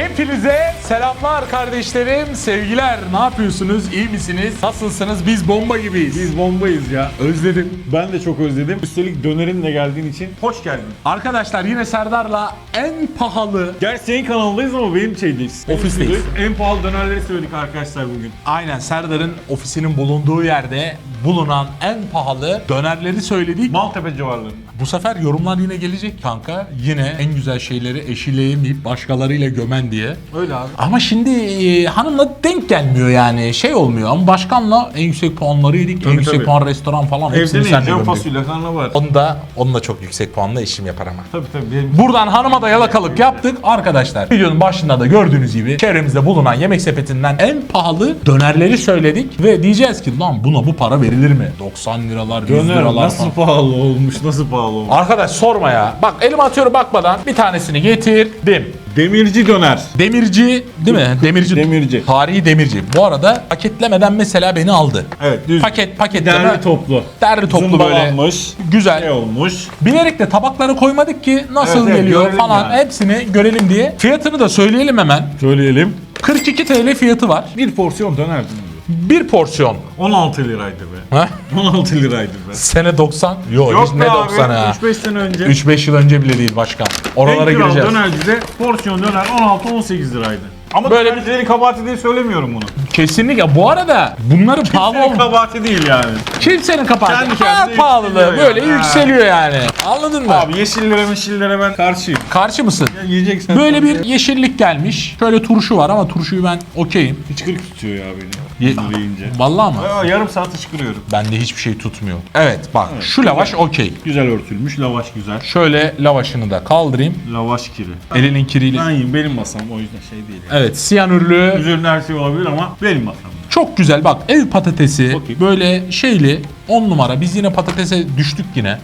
Hit Hepinize selamlar kardeşlerim, sevgiler. Ne yapıyorsunuz? İyi misiniz? Nasılsınız? Biz bomba gibiyiz. Biz bombayız ya. özledim. Ben de çok özledim. Üstelik dönerinle geldiğin için hoş geldin. Arkadaşlar yine Serdar'la en pahalı Gerçi senin kanalındayız ama benim şeydeyiz. Benim Ofisteyiz. videoyu- En pahalı dönerleri söyledik arkadaşlar bugün. Aynen Serdar'ın ofisinin bulunduğu yerde bulunan en pahalı dönerleri söyledik. Maltepe civarlarında. Bu sefer yorumlar yine gelecek kanka. Yine en güzel şeyleri eşileyemeyip başkalarıyla gömen diye. Öyle abi. Ama şimdi e, hanımla denk gelmiyor yani. Şey olmuyor ama başkanla en yüksek puanları yedik. en Tabii, yüksek tabii. puan restoran falan. Evde hepsini ne sen de yiyeceğim? gömdün. Fasulye, karnabahar. Onu da, onu da çok yüksek puanla eşim yapar ama. Tabii tabii. Benim... Buradan hanıma da yalakalık yaptık. Arkadaşlar videonun başında da gördüğünüz gibi çevremizde bulunan yemek sepetinden en pahalı dönerleri söyledik. Ve diyeceğiz ki lan buna bu para verilir mi? 90 liralar, 100 Döner liralar nasıl falan. pahalı olmuş, nasıl pahalı olmuş. Arkadaş sorma ya. Bak elim atıyorum bakmadan bir tanesini getirdim. Demirci döner. Demirci değil mi? Demirci. Demirci. Tarihi demirci. Bu arada paketlemeden mesela beni aldı. Evet düz. Paket paketleme. Derli toplu. Derli toplu böyle. Zımbalanmış. Güzel. Ne olmuş? Bilerek de tabakları koymadık ki nasıl Evet, evet, geliyor görelim falan yani. hepsini görelim diye. Fiyatını da söyleyelim hemen. Söyleyelim. 42 TL fiyatı var. Bir porsiyon döner? Bir porsiyon. 16 liraydı be. Ha? 16 liraydı be. Sene 90. Yok, Yok hiç be ne abi, 90 ha. 3-5 sene önce. 3-5 yıl önce bile değil başkan. Oralara en kral gireceğiz. dönercide porsiyon döner 16-18 liraydı. Ama Böyle- Böyle dönercilerin kabahati değil söylemiyorum bunu. Kesinlikle. Bu arada bunların pahalı Kimsenin olma. kabahati değil yani. Kimsenin kapağı. Kendi Kendi kendine pahalılığı yükseliyor böyle yani. Ha. yükseliyor yani. Anladın mı? Abi yeşillere meşillere ben karşıyım. Karşı mısın? Ya yiyeceksen Böyle bir yeşillik gelmiş. Şöyle turşu var ama turşuyu ben okeyim. Hıçkırık tutuyor ya beni. Ye- yiyince. Vallahi mı? Aa, yarım saat hıçkırıyorum. Bende hiçbir şey tutmuyor. Evet bak şu lavaş okey. Güzel örtülmüş, lavaş güzel. Şöyle lavaşını da kaldırayım. Lavaş kiri. Elinin kiriyle. Ben yiyeyim benim masam o yüzden şey değil. Yani. Evet siyanürlü. Üzerinde her şey olabilir ama benim masam. Çok güzel bak ev patatesi Okey. böyle şeyli 10 numara. Biz yine patatese düştük yine.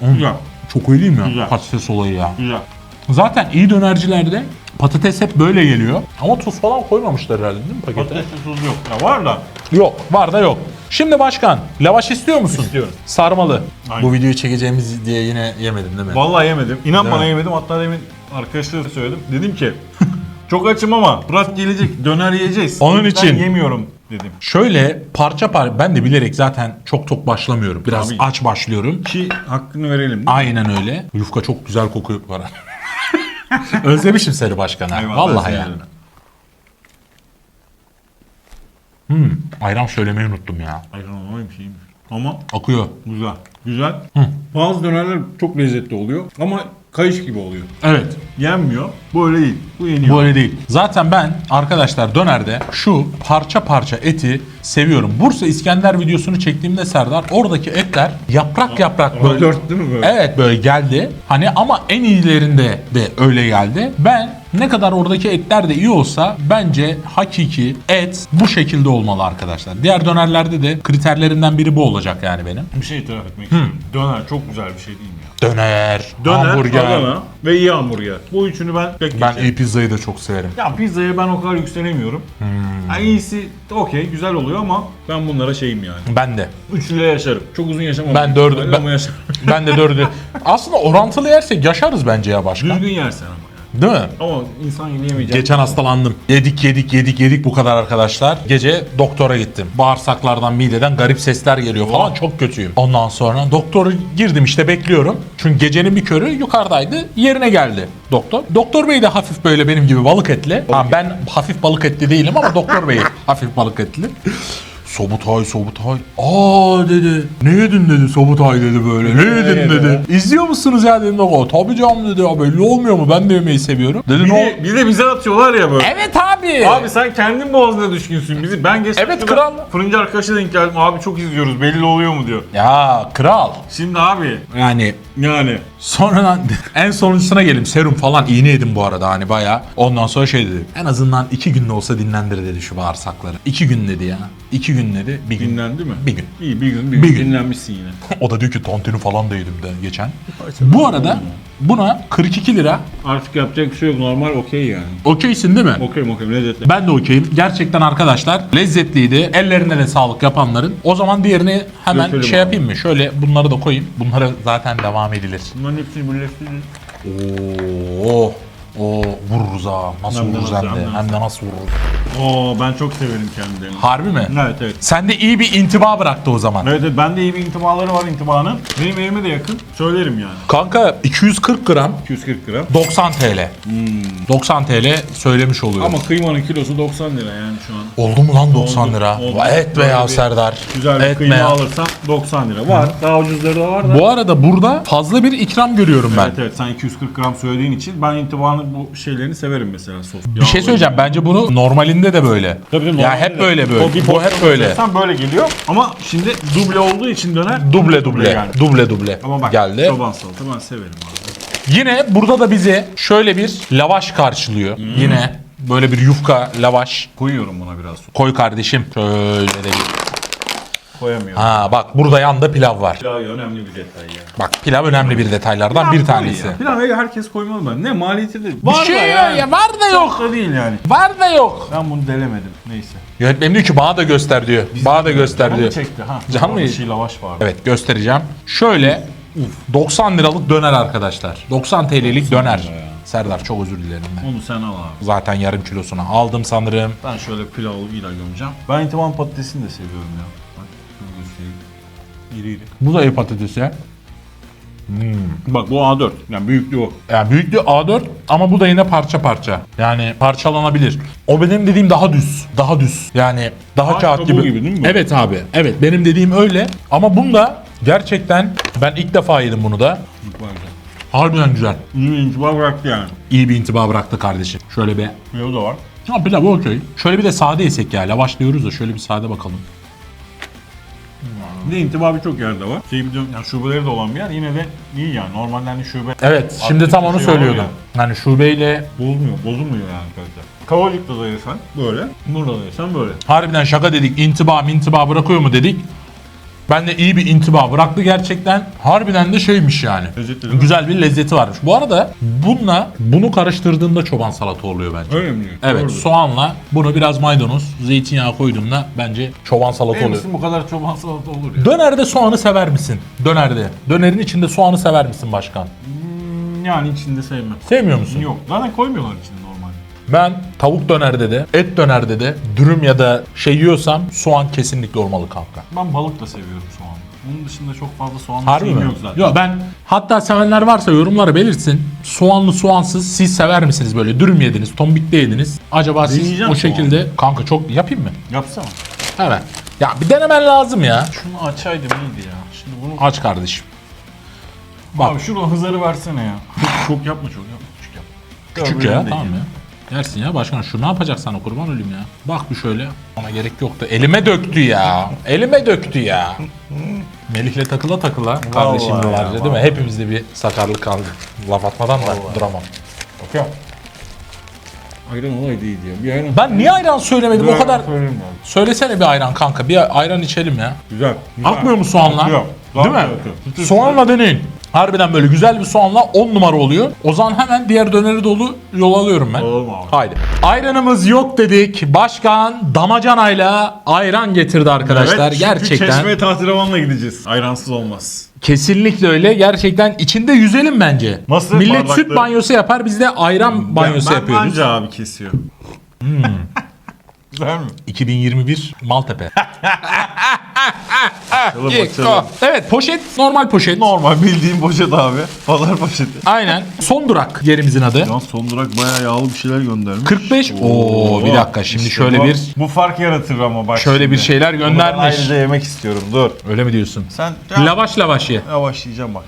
Güzel. Çok öyle değil mi? Güzel. Patates olayı ya. Güzel. Zaten iyi dönercilerde patates hep böyle geliyor. Ama tuz falan koymamışlar herhalde değil mi pakete? Patatesli tuz yok. Ya var da. Yok var da yok. Şimdi başkan lavaş istiyor musun? İstiyorum. Sarmalı. Aynen. Bu videoyu çekeceğimiz diye yine yemedin değil mi? Vallahi yemedim. İnan Değil bana mi? yemedim. Hatta demin arkadaşlara söyledim. Dedim ki çok açım ama Murat gelecek döner yiyeceğiz. Onun yüzden için. yemiyorum dedim. Şöyle parça parça ben de bilerek zaten çok tok başlamıyorum. Biraz Tabii. aç başlıyorum. Ki hakkını verelim. değil mi? Aynen öyle. Yufka çok güzel kokuyor bu. Özlemişim seni başkan ha. Eyvallah, Vallahi ya. de. Hmm, ayran söylemeyi unuttum ya. Ayran olmaymış iyiymiş. Ama Akıyor. güzel. Güzel. Bazı dönerler çok lezzetli oluyor ama kayış gibi oluyor. Evet. Yenmiyor. Bu öyle değil. Bu yeniyor. Bu öyle değil. Zaten ben arkadaşlar dönerde şu parça parça eti seviyorum. Bursa İskender videosunu çektiğimde Serdar oradaki etler yaprak yaprak böyle. Dört değil mi böyle? Evet böyle geldi. Hani ama en iyilerinde de öyle geldi. Ben ne kadar oradaki etler de iyi olsa bence hakiki et bu şekilde olmalı arkadaşlar. Diğer dönerlerde de kriterlerimden biri bu olacak yani benim. Bir şey itiraf etmek istiyorum. Döner çok güzel bir şey değil mi ya? Döner, Döner, hamburger. Adana ve iyi hamburger. Bu üçünü ben pek Ben geçerim. iyi pizzayı da çok severim. Ya pizzaya ben o kadar yükselemiyorum. Yani iyisi okey güzel oluyor ama ben bunlara şeyim yani. Ben de. Üçlüyle yaşarım. Çok uzun yaşamam. Ben dördü- Öyle ben- Ama yaşarım. Ben de dördü. Aslında orantılı yersek yaşarız bence ya başkan. Düzgün yersen ama. Değil mi? Ama insan yiyemeyecek. Geçen hastalandım. Yedik yedik yedik yedik bu kadar arkadaşlar. Gece doktora gittim. Bağırsaklardan mideden garip sesler geliyor falan çok kötüyüm. Ondan sonra doktora girdim işte bekliyorum. Çünkü gecenin bir körü yukarıdaydı. Yerine geldi doktor. Doktor bey de hafif böyle benim gibi balık etli. Ha, ben hafif balık etli değilim ama doktor bey hafif balık etli. Sobutay, Sobutay. Aa dedi. Ne yedin dedi Sobutay dedi böyle. Ne yedin yedi dedi. İzliyor musunuz ya dedim. O tabii canım dedi. Ya belli olmuyor mu? Ben de yemeği seviyorum. Dedi Bir ne de, bir de bize atıyorlar ya böyle. Evet abi. Abi sen kendin boğazına düşkünsün bizi. Ben geçen Evet, kral. Fırıncı arkadaşa denk geldim. Abi çok izliyoruz belli oluyor mu diyor. Ya kral. Şimdi abi Yani yani sonradan en sonuncusuna gelim. Serum falan iğne yedim bu arada hani bayağı. Ondan sonra şey dedi. En azından iki gün de olsa dinlendir dedi şu bağırsakları. İki gün dedi ya. İki gün dedi. Bir gün. dinlendi mi? Bir gün. İyi bir gün bir, Bir gün, gün. dinlenmişsin yine. O da diyor ki tantuni falan da yedim de geçen. Bu arada buna 42 lira. Artık yapacak bir şey yok normal okey yani. Okeysin değil mi? Okey okey lezzetli. Ben de okeyim. Gerçekten arkadaşlar lezzetliydi. Ellerine de sağlık yapanların. O zaman diğerini hemen Dökelim şey abi. yapayım mı? Şöyle bunları da koyayım. Bunlara zaten devam edilir. Bunların hepsini birleştiririz. Oo. Oo vururuz ha. Nasıl Hem de vururuz nasıl, hem de. hem de Hem de nasıl vururuz. Oo ben çok severim kendilerini. Harbi mi? Evet evet. Sende iyi bir intiba bıraktı o zaman. Evet, evet bende iyi bir intibaları var intibanın. Benim evime de yakın. Söylerim yani. Kanka 240 gram 240 gram. 90 TL. 90 TL söylemiş oluyorum. Ama kıymanın kilosu 90 lira yani şu an. Oldu mu lan 90 lira? oldu. Vay Et be Böyle ya bir Serdar. Güzel bir Etme kıyma ya. alırsan 90 lira. Var. Daha ucuzları da var da. Bu arada burada fazla bir ikram görüyorum ben. Evet evet sen 240 gram söylediğin için ben intibanın bu şeylerini severim mesela sos. Bir şey söyleyeceğim. Bence bunu normalinde de böyle. Tabii ya normalde hep de. böyle böyle. O bir Bu porsiyon hep böyle. alırsan böyle geliyor. Ama şimdi duble olduğu için döner. Duble duble. yani. Duble duble. Ama bak geldi. çoban salata ben severim abi. Yine burada da bizi şöyle bir lavaş karşılıyor. Hmm. Yine böyle bir yufka lavaş. Koyuyorum buna biraz. Koy kardeşim. Şöyle de bir. Koyamıyorum. Ha bak burada yanda pilav var. Pilav önemli bir detay ya. Bak pilav önemli bir detaylardan bir tanesi. Pilav herkes koymalı ben. Ne maliyeti de. Bir Var şey da yok yani. ya var da yok. Çok da değil yani. Var da yok. Ben bunu delemedim. Neyse. Yönetmenim diyor ki bana da göster diyor. bana da göster diyor. çekti ha. Can mı? Bir şey lavaş vardı. Evet göstereceğim. Şöyle 90 liralık döner arkadaşlar. 90 TL'lik döner. ya. Serdar çok özür dilerim ben. Onu sen al abi. Zaten yarım kilosunu aldım sanırım. Ben şöyle pilavıyla gömeceğim. Ben intiban patatesini de seviyorum ya. İri iri. Bu da ev patatesi. Bak bu A4. Yani büyüklüğü o. Yani büyüklüğü A4 ama bu da yine parça parça. Yani parçalanabilir. O benim dediğim daha düz. Daha düz. Yani daha Ağaç kağıt gibi. gibi değil mi bu? Evet abi. Evet benim dediğim öyle. Ama bunda gerçekten ben ilk defa yedim bunu da. Harbiden güzel. İyi bir intiba bıraktı yani. İyi bir intiba bıraktı kardeşim. Şöyle bir Pilavı da var. Ha pilav okey. Şöyle bir de sade yesek ya. Lavaş diyoruz da şöyle bir sade bakalım. Bir de intiba birçok yerde var. Şey bir de yani şubeleri de olan bir yer yine de iyi yani. Normalde hani şube Evet şimdi tam onu şey söylüyordum. Yani şubeyle bozmuyor. Bozulmuyor yani kalite. Kavalıkta da yesen böyle. Burada da yesen böyle. harbiden şaka dedik. intiba mintiba bırakıyor mu dedik. Ben de iyi bir intiba bıraktı gerçekten. Harbiden de şeymiş yani. Lezzetli? Güzel bir lezzeti varmış. Bu arada bununla bunu karıştırdığında çoban salata oluyor bence. Öyle mi? Evet Doğrudur. soğanla bunu biraz maydanoz, zeytinyağı koyduğumda bence çoban salata oluyor. misin bu kadar çoban salata olur ya? Dönerde soğanı sever misin? Dönerde. Dönerin içinde soğanı sever misin başkan? Hmm, Yani içinde sevmem. Sevmiyor musun? Yok. Zaten koymuyorlar içinde. Ben tavuk dönerde de, et dönerde de, dürüm ya da şey yiyorsam soğan kesinlikle olmalı kanka. Ben balık da seviyorum soğan. Onun dışında çok fazla soğan Harbi şeyim mi? yok zaten. Yok ben hatta sevenler varsa yorumlara belirtsin. Soğanlı soğansız siz sever misiniz böyle? Dürüm yediniz, tombikte yediniz. Acaba siz Deneyeceğim o şekilde kanka çok yapayım mı? Yapsana. Hemen. Ya bir denemen lazım ya. Şunu açaydım iyiydi ya. Şimdi bunu... Aç kardeşim. Bak. Abi şunu hızarı versene ya. Çok, çok yapma çok yapma. Küçük yap. Küçük ya tamam ya. Yersin ya başkan şu ne yapacak sana kurban olayım ya. Bak bir şöyle. Ona gerek yoktu. Elime döktü ya. Elime döktü ya. Melih'le takıla takıla kardeşim ya, yıllarca değil mi? vallahi. Hepimizde bir sakarlık kaldı. Laf atmadan da duramam. Okey. Ayran olaydı iyiydi ya. Bir ayran. Ben niye ayran söylemedim o kadar? Söyleyeyim ya. Söylesene bir ayran kanka. Bir ayran içelim ya. Güzel. Akmıyor mu soğanla? Yok. Değil mi? Soğanla deneyin. Harbiden böyle güzel bir soğanla 10 numara oluyor. O zaman hemen diğer döneri dolu yol alıyorum ben. Alalım abi. Haydi. Ayranımız yok dedik. Başkan damacanayla ayran getirdi arkadaşlar. Evet, Gerçekten. Çeşme Tahtirevan'la gideceğiz. Ayransız olmaz. Kesinlikle öyle. Gerçekten içinde yüzelim bence. Nasıl? Millet Bardakları- süt banyosu yapar. Biz de ayran banyosu ben, yapıyoruz. Hmm. Bence abi kesiyor. Güzel mi? 2021 Maltepe. Bakalım. evet poşet normal poşet. Normal bildiğin poşet abi. Pazar poşeti. Aynen. Son durak yerimizin adı. Yan son durak bayağı yağlı bir şeyler göndermiş. 45. Oo bir dakika şimdi İşte şöyle bu, bir Bu fark yaratır ama bak şöyle şimdi. bir şeyler Bunu ben göndermiş. ayrıca yemek istiyorum dur. Öyle mi diyorsun? Sen ya, Lavaş lavaş ye. yavaş yiyeceğim bak.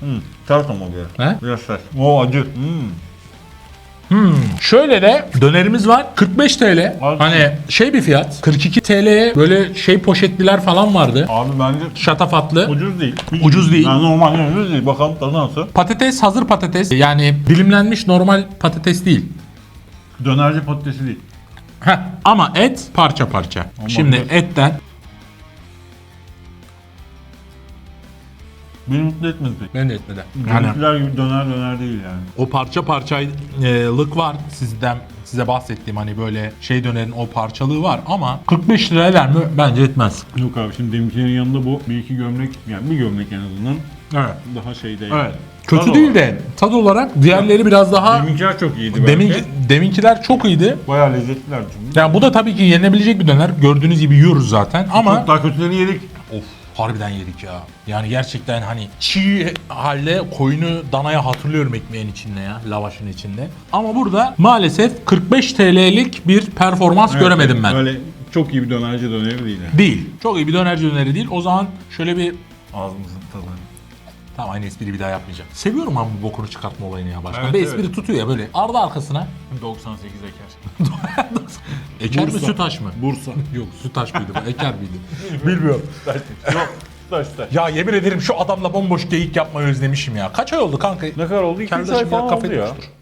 Hmm, tart ama böyle. He? Biraz sert. Oo acı. Hmm. Şöyle de dönerimiz var. 45 TL. Abi. Hani şey bir fiyat. 42 TL'ye böyle şey poşetliler falan vardı. Abi bence Şatafatlı. ucuz değil. Ucuz değil. Yani normal ucuz değil. Bakalım tadı nasıl? Patates hazır patates. Yani dilimlenmiş normal patates değil. Dönerci patatesi değil. Heh, ama et parça parça. Şimdi evet. etten Beni mutlu etmedi pek. ben de etmeden. Yani gibi döner döner değil yani. o parça parçalık var sizden size bahsettiğim hani böyle şey dönerin o parçalığı var ama 45 liraya eder mi? Bence etmez. Yok abi şimdi deminkilerin yanında bu bir iki gömlek yani bir gömlek en azından Evet. daha şey değil. Evet. Kötü Tad değil de tad olarak diğerleri biraz daha Deminkiler çok iyiydi belki. demin deminkiler çok iyiydi. Bayağı lezzetliler çünkü. Yani bu da tabii ki yenilebilecek bir döner. Gördüğünüz gibi yiyoruz zaten ama Çok daha kötülerini yedik. Of harbiden yedik ya. Yani gerçekten hani çiğ halde koyunu danaya hatırlıyorum ekmeğin içinde ya. Lavaşın içinde. Ama burada maalesef 45 TL'lik bir performans Evet, göremedim ben. Öyle çok iyi bir dönerci döneri değil yani. Değil. Çok iyi bir dönerci döneri değil. O zaman şöyle bir Ağzımızın tadını. Tamam aynı espriyi bir daha yapmayacağım. Seviyorum ama bu bokunu çıkartma olayını ya başkan. Evet, bir evet. espri tutuyor ya böyle. Ardı arkasına. 98 eker. Eker mi Bursa. sütaş mı? Bursa. Yok sütaş mıydı bu? Eker miydi? Bilmiyorum. Yok. Taş taş. Ya yemin ederim şu adamla bomboş geyik yapmayı özlemişim ya. Kaç ay oldu kanka? Ne kadar oldu? 2-3 Kendi ay başına falan kafe oldu ya. tutmuştur.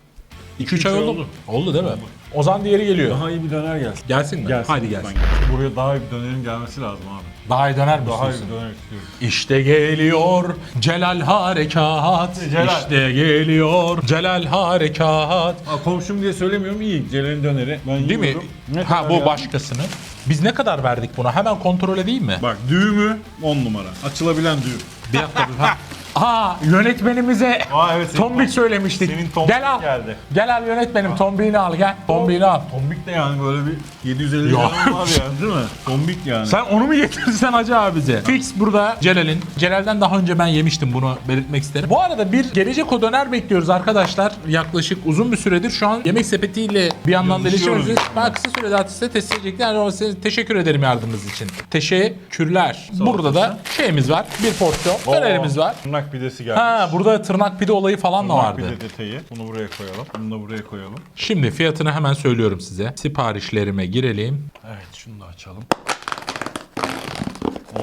2-3 üç ay ay oldu. oldu. değil mi? O zaman diğeri geliyor. Daha iyi bir döner gelsin. Gelsin mi? Gelsin. Haydi lütfen gelsin. Buraya daha iyi bir dönerin gelmesi lazım abi. Daha iyi döner mi Daha iyi döner istiyorum. İşte geliyor Celal Harekat. Celal. İşte geliyor Celal Harekat. Aa, komşum diye söylemiyorum iyi. Celal'in döneri. Ben Değil mi? yiyorum. Ne Ha kadar bu ya? başkasının. Biz ne kadar verdik buna? Hemen kontrol edeyim mi? Bak düğümü 10 numara. Açılabilen düğüm. Bir dakika. bir- ha. Aa yönetmenimize Aa evet. senin tombik söylemiştik. Senin tombik gel al. geldi. Gel al yönetmenim tombiğini al gel. Tombiğini al. Tombik de yani böyle bir 750 Ya. gram var ya değil mi? Tombik yani. Sen onu mu getirirsen acı abi bize? Fix burada Celal'in. Celal'den daha önce ben yemiştim bunu belirtmek isterim. Bu arada bir gelecek o döner bekliyoruz arkadaşlar. Yaklaşık uzun bir süredir şu an yemek sepetiyle bir yandan da Yazışıyoruz iletişim Ben kısa sürede artık size test edecektim. Yani size teşekkür ederim yardımınız için. Teşekkürler. Burada da şeyimiz var. Bir porsiyon dönerimiz var. Tırnak pidesi geldi. Ha burada tırnak pide olayı falan da Tırnak vardı. pide detayı. Bunu buraya koyalım. Bunu da buraya koyalım. Şimdi fiyatını hemen söylüyorum size. Siparişlerime girelim. Evet şunu da açalım.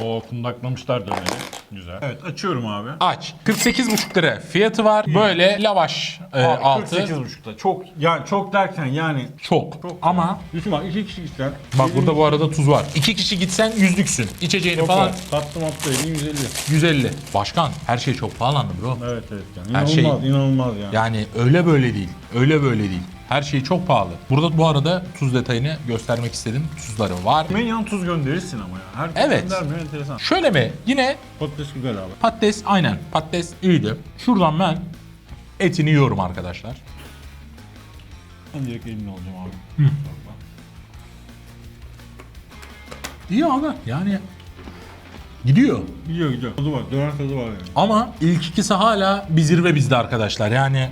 Oo kundaklamışlar döneri. Güzel. Evet açıyorum abi. Aç. 48,5 lira fiyatı var. Böyle lavaş e, Abi, altı. 48,5'ta. Çok yani çok derken yani Çok. Çok Ama Düşün bak iki kişi gitsen. bak burada bu arada tuz var. İki kişi gitsen yüzlüksün. İçeceğini Çok falan var. Tatlı matlı 150. 150. Başkan her şey çok pahalandı bro. Evet evet yani. Her İnanılmaz şey- inanılmaz yani. Yani öyle böyle değil. Öyle böyle değil. Her şey çok pahalı. Burada bu arada tuz detayını göstermek istedim. Tuzları var. Ben yan tuz gönderirsin ama ya. Her Evet. göndermiyor enteresan. Şöyle mi? Yine Patates güzel abi. patates aynen. Patates iyiydi. Şuradan ben etini yiyorum arkadaşlar. Ben direkt elimle alacağım abi. İyi abi. Yani gidiyor. Gidiyor gidiyor. Tadı var. Döner tadı var yani. Ama ilk ikisi hala bir zirve bizde arkadaşlar. Yani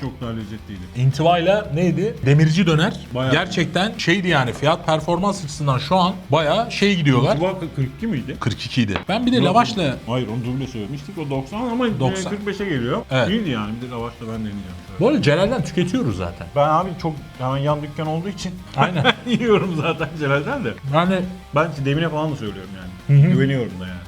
çok daha lezzetliydi. intivayla neydi? Demirci döner. Bayağı. Gerçekten şeydi yani fiyat performans açısından şu an bayağı şey gidiyorlar. Çuval 42 miydi? 42 idi. Ben bir de lavaşla Hayır onu duble söylemiştik. O 90 ama 90. 45'e geliyor. Evet. İyiydi yani. Bir de lavaşla ben deneyeceğim. bu arada Celal'den tüketiyoruz zaten. Ben abi çok hemen yan dükkan olduğu için Aynen. yiyorum zaten Celal'den de. Yani Ben demine falan da söylüyorum yani. Güveniyorum da yani.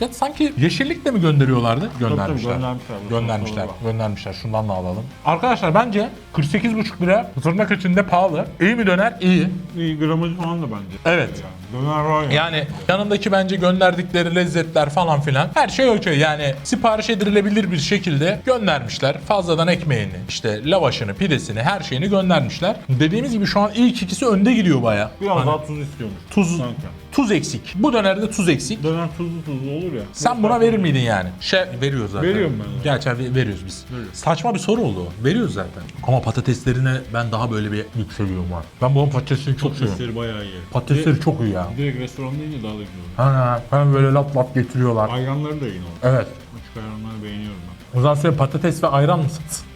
Ya sanki yeşillik de mi gönderiyorlardı? tabii, Göndermişler. göndermişler. Göndermişler. Göndermişler. Şundan da alalım. Arkadaşlar bence 48,5 lira tırnak içinde pahalı. İyi mi döner? İyi. İyi gramajı falan da bence. Evet. Yani. Döner var ya. Yani yanındaki bence gönderdikleri lezzetler falan filan her şey okey. Yani sipariş edilebilir bir şekilde göndermişler. Fazladan ekmeğini, işte lavaşını, pidesini, her şeyini göndermişler. Dediğimiz gibi şu an ilk ikisi önde gidiyor baya. Biraz daha tuz istiyormuş. Tuz, Sanki. tuz eksik. Bu dönerde tuz eksik. Döner tuzlu tuzlu olur ya. Sen buna verir miydin yani? Şey veriyoruz zaten. Veriyorum ben. Gerçekten ve- veriyoruz biz. Saçma bir soru oldu. o. Veriyoruz zaten. Ama patateslerine ben daha böyle bir yükseliyorum var. Ben bunun patatesini çok seviyorum. Patatesleri bayağı iyi. Patatesleri çok iyi ya. Direkt restoran deyince daha da güzel olur. Ha, hem böyle lap lap getiriyorlar. Ayranları da iyi olur. Evet. Açık ayranları beğeniyorum ben. O zaman size patates ve ayran mı satsın?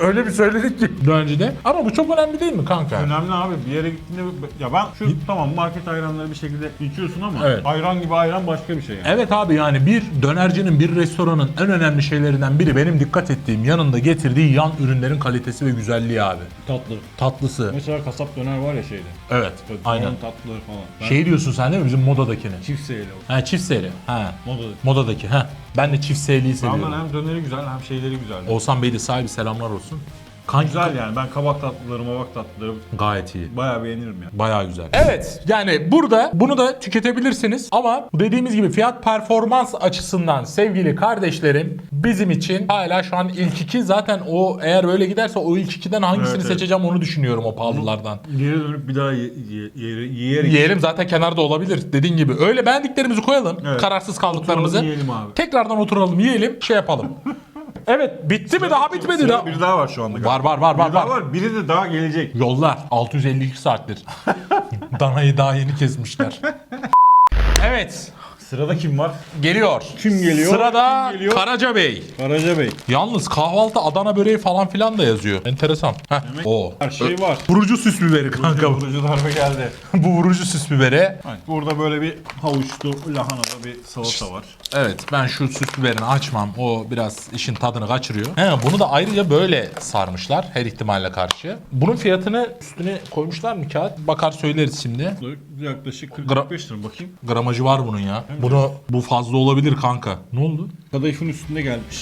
Öyle bir söyledik ki daha önce de. Ama bu çok önemli değil mi kanka? Önemli abi bir yere gittiğinde ya ben şu tamam market ayranları bir şekilde içiyorsun ama Evet. ayran gibi ayran başka bir şey yani. Evet abi yani bir dönercinin, bir restoranın en önemli şeylerinden biri benim dikkat ettiğim yanında getirdiği yan ürünlerin kalitesi ve güzelliği abi. Tatlı. Tatlısı. Mesela kasap döner var ya şeyde. Evet. Böyle Aynen. tatlıları falan. Ben Şey diyorsun sen değil mi bizim modadakini? çift seyirli o. Ha çift seri. Ha. Modada. Modadaki. Ha. Ben de çift Ondan seviyorum. hem döneri güzel hem şeyleri güzel. Oğuzhan Bey de sahibi selamlar olsun. Kanka Güzel yani. Ben kabak tatlıları, mabak tatlıları gayet iyi. bayağı beğenirim ya. Bayağı güzel. Evet yani burada bunu da tüketebilirsiniz ama dediğimiz gibi fiyat performans açısından sevgili kardeşlerim bizim için hala şu an ilk iki zaten o eğer böyle giderse o ilk ikiden hangisini Evet, evet. seçeceğim onu düşünüyorum o pahalılardan. Geri dönüp bir daha ye, ye, yeri- yiyerek Yiyelim zaten kenarda olabilir dediğin gibi. Öyle beğendiklerimizi koyalım. Evet. Kararsız kaldıklarımızı. Oturalım, yiyelim abi. Tekrardan oturalım yiyelim şey yapalım. evet bitti mi daha bitmedi Sıra daha. Bir daha var şu anda. Var var var Bir var daha var. var. Biri de daha gelecek. Yollar 652 saattir. Danayı daha yeni kesmişler. evet Sırada kim var? geliyor. Kim geliyor? Sırada Kim geliyor? Karaca Bey. Karaca Bey. Yalnız kahvaltı Adana böreği falan filan da yazıyor. Enteresan. Heh. O. Her şey var. Vurucu süs biberi kanka. bu. Vurucu darbe geldi. bu vurucu süs biberi. Evet, burada böyle bir havuçlu lahanada bir salata var. Evet ben şu süs biberini açmam. O biraz işin tadını kaçırıyor. He, bunu da ayrıca böyle sarmışlar her ihtimalle karşı. Bunun fiyatını üstüne koymuşlar mı kağıt? Bakar söyleriz şimdi. Yaklaşık Gra- 45 lira bakayım. Gramajı var bunun ya. Bunu bu fazla olabilir kanka. Ne oldu? Kadayıfın üstünde gelmiş.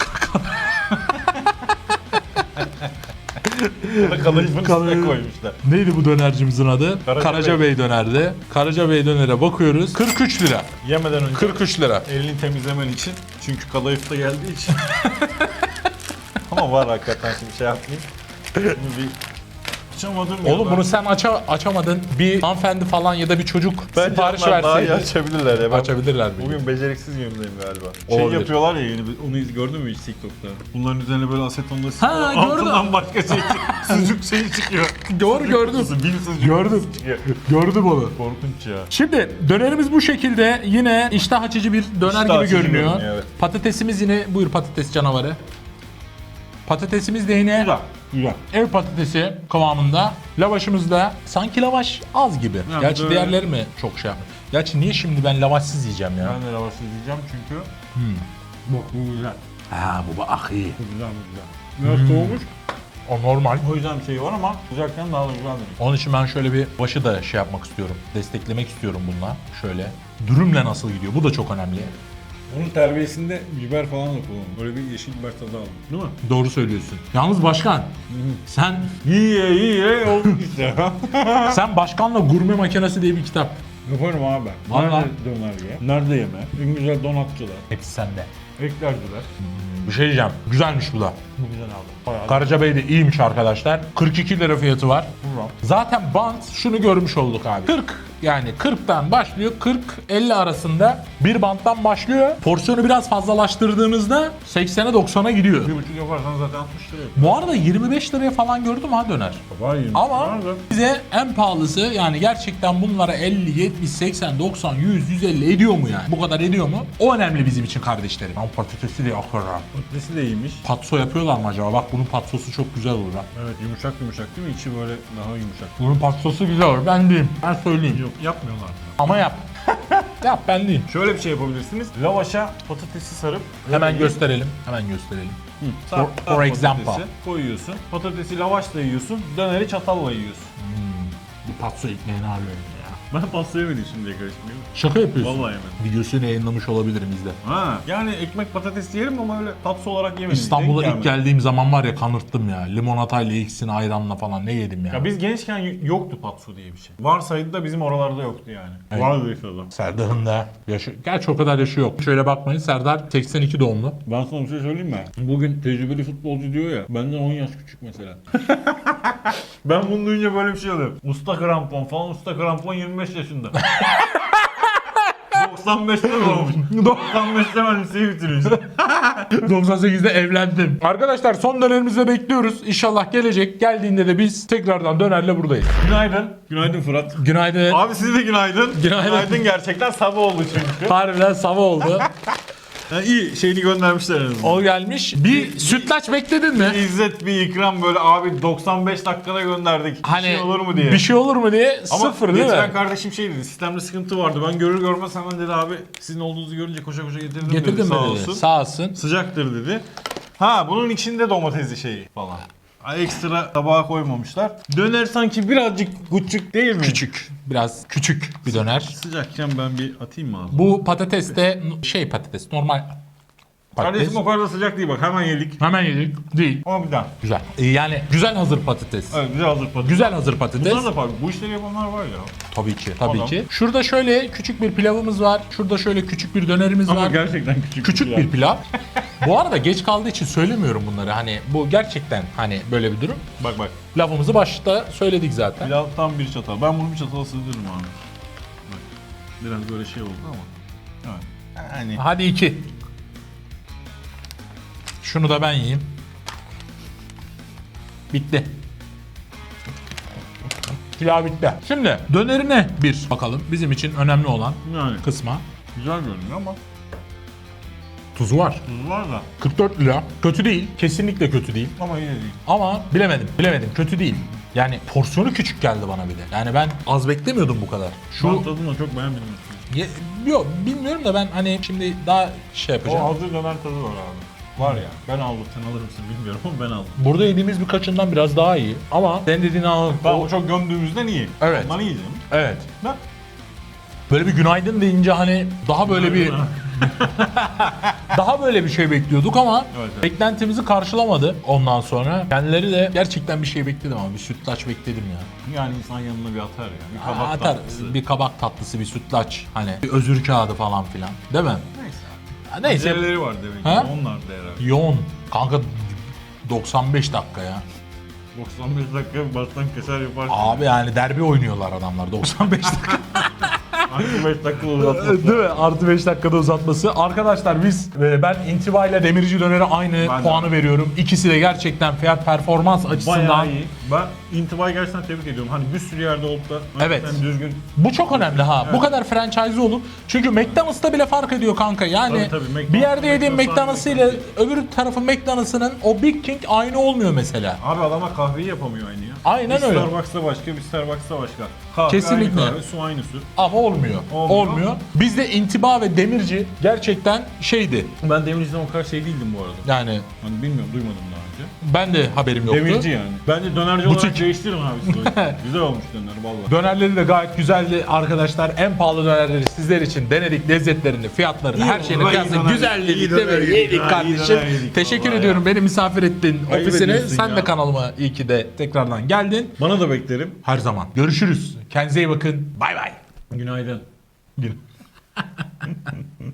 Burada kadayıfın üstüne Kadayıf. koymuşlar. Neydi bu dönercimizin adı? Karaca Karaca, Bey. dönerdi. Karaca Bey dönere bakıyoruz. 43 lira. Yemeden önce 43 lira. elini temizlemen için. Çünkü kadayıf da geldiği için. Ama var hakikaten şimdi şey yapmayayım. Bunu bir açamadım ya Oğlum ben. bunu sen aça açamadın. Bir hanımefendi falan ya da bir çocuk sipariş onlar daha iyi verseydi. açabilirler ya. Ben Açabilirler mi? Bugün beceriksiz günümdeyim galiba. Şey Olabilir. yapıyorlar ya yeni onu iz- gördün mü hiç TikTok'ta? Bunların üzerine böyle asetonla Ha, gördüm. Altından başka şey sucuk şeyi çıkıyor. Doğru gördüm. Kutusu, Bin sucuk Gördüm. kutusu çıkıyor. Gördüm onu. Korkunç ya. Şimdi dönerimiz bu şekilde yine iştah açıcı bir döner İştah gibi açıcı görünüyor. görünüyor, evet. Patatesimiz yine buyur patates canavarı. Patatesimiz de yine Güzel. Güzel. ev patatesi kıvamında. Lavaşımız da sanki lavaş az gibi. Ya Gerçi böyle- diğerleri mi çok şey yapmış? Gerçi niye şimdi ben lavaşsız yiyeceğim ya? Ben de lavaşı diyeceğim çünkü bu, bu güzel. Ha bu bak iyi. Bu güzel bu güzel. Biraz soğumuş. O normal. O yüzden bir şey var ama sıcakken daha da güzeldir. Onun için ben şöyle bir başı da şey yapmak istiyorum. Desteklemek istiyorum bununla. Şöyle. Dürümle nasıl gidiyor? Bu da çok önemli. Bunun terbiyesinde biber falan da kullanılır. Böyle bir yeşil biber tadı aldım. Değil mi? Doğru söylüyorsun. Yalnız başkan sen Yiye yiye oldu işte. sen başkanla gurme makinesi diye bir kitap. Yaparım abi. Vallahi. Nerede döner ye? Nerede yeme? En güzel donatçılar. Hepsi sende. Eklerciler. Bir şey diyeceğim. Güzelmiş bu da. Bu güzel abi. Bayağı Karacabey de iyiymiş arkadaşlar. 42 lira fiyatı var. Buram. Zaten bant şunu görmüş olduk abi. 40 yani 40'tan başlıyor 40-50 arasında bir banttan başlıyor. Porsiyonu biraz fazlalaştırdığınızda 80'e 90'a gidiyor. Bir buçuk yaparsan zaten 60 lira. Bu arada 25 liraya falan gördüm ha döner. Var yirmi. Ama Var da. bize en pahalısı yani gerçekten bunlara 50, 70, 80, 90, 100, 150 ediyor mu yani? Bu kadar ediyor mu? O önemli bizim için kardeşlerim. Ama patatesi de yakar ha. Patatesi de iyiymiş. Patso yapıyorlar mı acaba? Bak bunun patsosu çok güzel olur ha. Evet yumuşak yumuşak değil mi? İçi böyle daha yumuşak. Bunun patsosu güzel olur. Ben diyeyim. Ben söyleyeyim. Yok yapmıyorlar. Ama yap. yap ben diyeyim. Şöyle bir şey yapabilirsiniz. Lavaşa patatesi sarıp Hemen gösterelim. Hemen gösterelim. For- sar for example. patatesi koyuyorsun. Patatesi lavaşla yiyorsun. Döneri çatalla yiyorsun. Bu patso ekmeğini arıyorum. Ben pasta yemedim şimdiye şimdi. Şaka yapıyorsun. Vallahi yemedim. Videosunu yayınlamış olabilirim izle. Ha, yani ekmek patates yerim ama öyle tatlı olarak yemedim. İstanbul'a Denk ilk gelmedi. geldiğim zaman var ya kanırttım ya. Limonatayla ikisini ayranla falan ne yedim ya. Ya biz gençken yoktu patso diye bir şey. Varsaydı da bizim oralarda yoktu yani. Evet. Vardı inşallah. Serdar'ın da yaşı... Gerçi o kadar yaşı yok. Şöyle bakmayın Serdar 82 doğumlu. Ben sana bir şey söyleyeyim mi? Bugün tecrübeli futbolcu diyor ya. Benden 10 yaş küçük mesela. ben bunu duyunca böyle bir şey oluyor. Usta krampon falan. Usta krampon 25 yaşında. 95'te doğmuş. 95'te ben liseyi bitirmiş. 98'de evlendim. Arkadaşlar son dönerimizde bekliyoruz. İnşallah gelecek. Geldiğinde de biz tekrardan dönerle buradayız. Günaydın. Günaydın Fırat. Günaydın. Abi size de günaydın. Günaydın. gerçekten sabah oldu çünkü. Harbiden sabah oldu. Ha, iyi şeyini göndermişler en azından. o gelmiş. Bir sütlaç bekledin mi? İzzet bir ikram böyle abi 95 dakikada gönderdik. Bir Hani şey olur mu diye. Bir şey olur mu diye Ama sıfır değil mi? kardeşim şey dedi, sistemde sıkıntı vardı. Ben görür görmez hemen dedi abi sizin olduğunuzu görünce koşa koşa getirdim dedi. Getirdim Sağ mi dedi. olsun. Sağ olsun. Sıcaktır dedi. Ha bunun içinde domatesli şeyi falan. Ekstra tabağa koymamışlar. Döner sanki birazcık küçük değil mi? Küçük. Biraz küçük bir döner. Sıcakken ben bir atayım mı abi? Bu patates de şey patates normal Patates. Kardeşim o kadar da sıcak değil bak hemen yedik. Hemen yedik. Değil. Ama bir daha. Güzel. Ee, Yani güzel hazır patates. Evet güzel hazır patates. Güzel hazır patates. Bunlar da farklı. Bu işleri yapanlar var ya. Tabii ki, tabii Adam. ki. Şurada şöyle küçük bir pilavımız var. Şurada şöyle küçük bir dönerimiz Ama var. gerçekten küçük. Küçük bir pilav. Bu arada geç kaldığı için söylemiyorum bunları. Hani bu gerçekten hani böyle bir durum. Bak bak. Lafımızı başta söyledik zaten. Pilav tam bir çatal. Ben bunu bir çatala sığdırırım abi. Bak. Biraz böyle şey oldu ama. Evet. Yani. Hadi iki. Şunu da ben yiyeyim. Bitti. Pilav bitti. Şimdi dönerine bir bakalım. Bizim için önemli olan Yani. kısma. Güzel görünüyor ama Tuzu var. tuzu var da. 44 lira. Kötü değil. Kesinlikle kötü değil. Ama yine değil. Ama bilemedim. Bilemedim. Kötü değil. Yani porsiyonu küçük geldi bana bir de. Yani ben az beklemiyordum bu kadar. Şu Şu tadını çok beğenmedim. Ye- yok bilmiyorum da ben hani şimdi daha şey O yapacağım. hazır döner tadı var abi. Var ya. Ben aldım. Sen alır mısın bilmiyorum ama ben aldım. Burada yediğimiz birkaçından biraz daha iyi. Ama sen dediğini anladım. Ben O- çok gömdüğümüzden iyi. Evet. Ondan iyi canım. Evet. Ben Böyle bir günaydın deyince hani daha böyle bir daha böyle bir şey bekliyorduk ama Evet, evet. beklentimizi karşılamadı ondan sonra. Kendileri de gerçekten bir şey bekledim ama bir sütlaç bekledim ya. yani insan yanına bir atar ya. Bir Aa, kabak atar. tatlısı. Bir kabak tatlısı, bir sütlaç hani bir özür kağıdı falan filan. Değil mi? Ha, Neyse. Aceleleri var demek ki. Ha? Onlar da herhalde. Yoğun. Kanka 95 dakika ya. 95 dakika baştan keser yaparsın. Abi yani derbi oynuyorlar adamlar 95 dakika. Hangi 5 dakika uzatması? Değil mi? Artı 5 dakikada uzatması. Arkadaşlar biz e, ben intiba ile demirci dönere aynı Ben de. puanı veriyorum. İkisi de gerçekten fiyat performans açısından Bayağı iyi. Ben intibayı gerçekten tebrik ediyorum. Hani bir sürü yerde olup da Evet. hakikaten düzgün. bu çok önemli ha. Bu kadar franchise olup çünkü McDonald's'ta bile fark ediyor kanka. Yani Tabii, tabii. McDonald's, bir yerde yediğin McDonald's, McDonald's ile öbür tarafın McDonald's'ının o Big King aynı olmuyor mesela. Abi adamlar kahveyi yapamıyor aynı ya. Aynen bir öyle. Starbucks'ta başka, bir Starbucks'ta başka. Kahve Kesinlikle. aynı kahve, su aynı su. Ama olmuyor. Olmuyor. Olmuyor. Bizde intiba ve demirci gerçekten şeydi. Ben demirciden o kadar şey değildim bu arada. Yani Hani bilmiyorum, duymadım daha önce. ben de haberim yoktu. Demirci yani. Bence dönerci Butik. olarak değiştirin abi siz. Güzel olmuş döner valla. Dönerleri de gayet güzeldi arkadaşlar. En pahalı dönerleri sizler için denedik. Lezzetlerini, fiyatlarını, her şeyini oldu, iyi kıyasladık. döner- iyi yedik Yedik ha, iyi kardeşim. döner yedik Teşekkür vallahi ediyorum. Beni misafir ettin Ayıp ofisine. ediyorsun Sen ya. de kanalıma iyi ki de tekrardan geldin. Bana da beklerim. Her zaman. Görüşürüz. Kendinize iyi bakın. Bay bay. Günaydın. Gün.